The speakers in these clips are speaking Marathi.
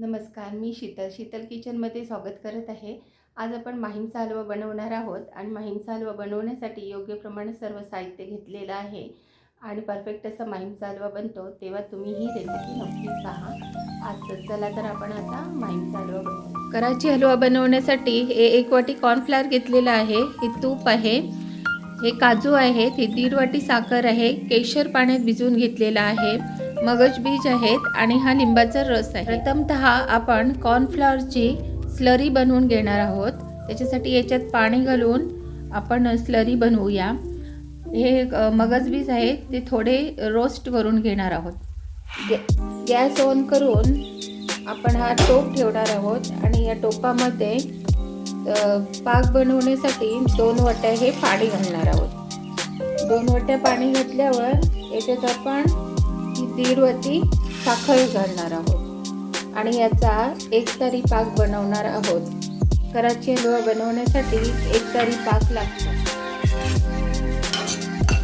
नमस्कार मी शीतल. शीतल किचनमध्ये स्वागत करत आहे. आज आपण माहीमचा हलवा बनवणार आहोत आणि माहीमचा हलवा बनवण्यासाठी योग्य प्रमाणे सर्व साहित्य घेतलेलं आहे आणि परफेक्ट असा माहीमचा हलवा बनतो. तेव्हा तुम्ही ही रेसिपी नक्कीच पहा. आज तर चला तर आपण आता माहीमचा हलवा बनवू. कराची हलवा बनवण्यासाठी हे एक वाटी कॉर्नफ्लॉवर घेतलेलं आहे. हे तूप आहे. हे काजू आहेत हे दीड वाटी साखर आहे. केशर पाण्यात भिजवून घेतलेलं आहे. मगज बीज आहेत आणि हा लिंबाचा रस आहे. प्रथमतः आपण कॉर्नफ्लॉवरची स्लरी बनवून घेणार आहोत. त्याच्यासाठी याच्यात पाणी घालून आपण स्लरी बनवूया. हे मगज बीज आहेत ते थोडे रोस्ट करून घेणार आहोत. गॅ गॅस ऑन करून आपण हा टोप ठेवणार आहोत आणि या टोपामध्ये पाक बनवण्यासाठी दोन वाट्या हे पाणी घालणार आहोत. दोन वाट्या पाणी घातल्यावर याच्यात आपण दीड वाटी साखर घालणार आहोत. आणि याचा एक तारी पाक बनवणार आहोत. कराची हलवा बनवण्यासाठी एक तारी पाक लागतो.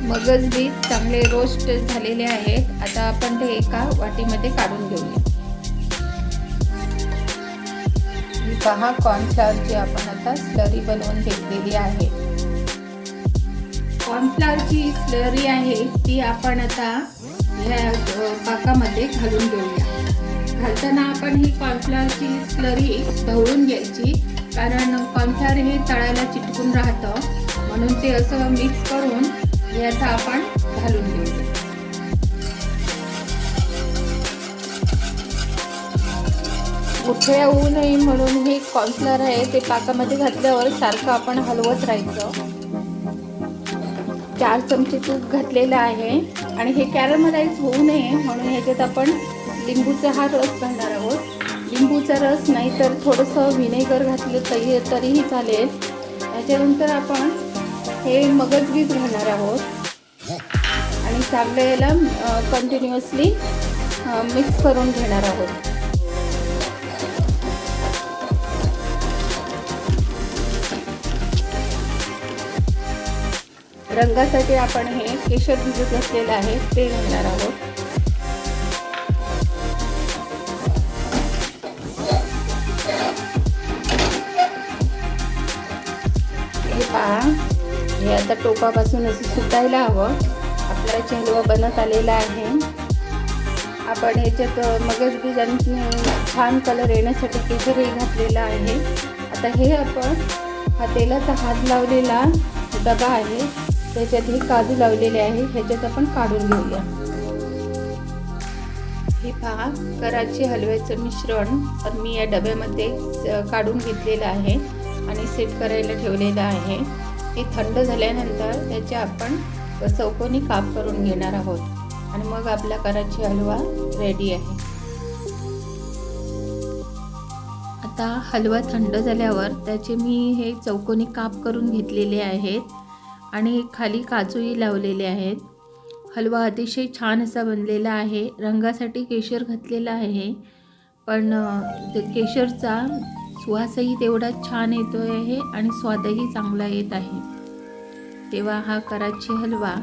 मगज बीज चांगले रोस्ट झालेले आहेत. आता आपण ते एका वाटीमध्ये काढून घेऊया. ही पहा कॉर्नफ्लॉवरची आपण आता स्लरी बनवून घेतलेली आहे. कॉर्नफ्लॉवरची स्लरी आहे ती आपण आता या पाकामध्ये घालून घेऊया. घालताना आपण ही कॉर्नफ्लॉवरची स्लरी ढवळून घ्यायची. कारण कॉर्नफ्लॉवर हे तळायला चिटकून राहतं. म्हणून ते असं मिक्स करून याचा आपण घालून घेऊया. उठ्या होऊ नये म्हणून हे कॉर्नफ्लॉवर आहे ते पाकामध्ये घातल्यावर सारखं आपण हलवत राहायचं. चार चमचे तूप घातलेलं आहे. आणि हे कॅरमलाइज होऊ नये म्हणून ह्याच्यात आपण लिंबूचा हा रस घालणार आहोत. लिंबूचा रस नाही तर थोडंसं व्हिनेगर घातलं तरी तरीही चालेल. त्याच्यानंतर आपण हे मगज बीज घालणार आहोत. आणि चांगलं याला कंटिन्युअसली मिक्स करून घेणार आहोत. रंगासाठी आपण हे केशर भिजत घातलेलं आहे. ते घालणार आहोत. हे पहा. हे आता टोपापासून असं सुटायला हवं. आपला चेहलवा बनत आलेला आहे. आपण ह्याच्यात मगज बीज आणि छान कलर येण्यासाठी केशरही घातलेला आहे. आता हे आपण हा तेलाचा हात लावलेला डबा आहे. त्याच्यात हे काजू लावलेले आहे ह्याच्यात आपण काढून घेऊया. हे पहा कराची हलव्याचं मिश्रण तर मी या डब्यामध्ये काढून घेतलेलं आहे आणि सेट करायला ठेवलेलं आहे. हे थंड झाल्यानंतर त्याचे आपण चौकोनी काप करून घेणार आहोत. आणि मग आपला कराची हलवा रेडी आहे. आता हलवा थंड झाल्यावर त्याचे मी हे चौकोनी काप करून घेतलेले आहेत. आणि खाली काजूही लावलेले आहेत. हलवा अतिशय छान असा बनलेला आहे. रंगासाठी केशर घातलेला आहे. पण ते केशरचा सुवासही तेवढा छान येतो आहे आणि स्वादही चांगला येत आहे. तेव्हा हा कराची हलवा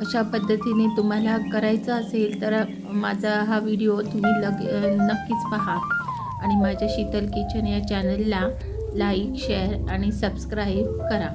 अशा पद्धतीने तुम्हाला करायचा असेल तर माझा हा व्हिडिओ तुम्ही लग नक्कीच पहा. आणि माझ्या शीतल किचन या चॅनलला लाईक शेअर आणि सबस्क्राईब करा.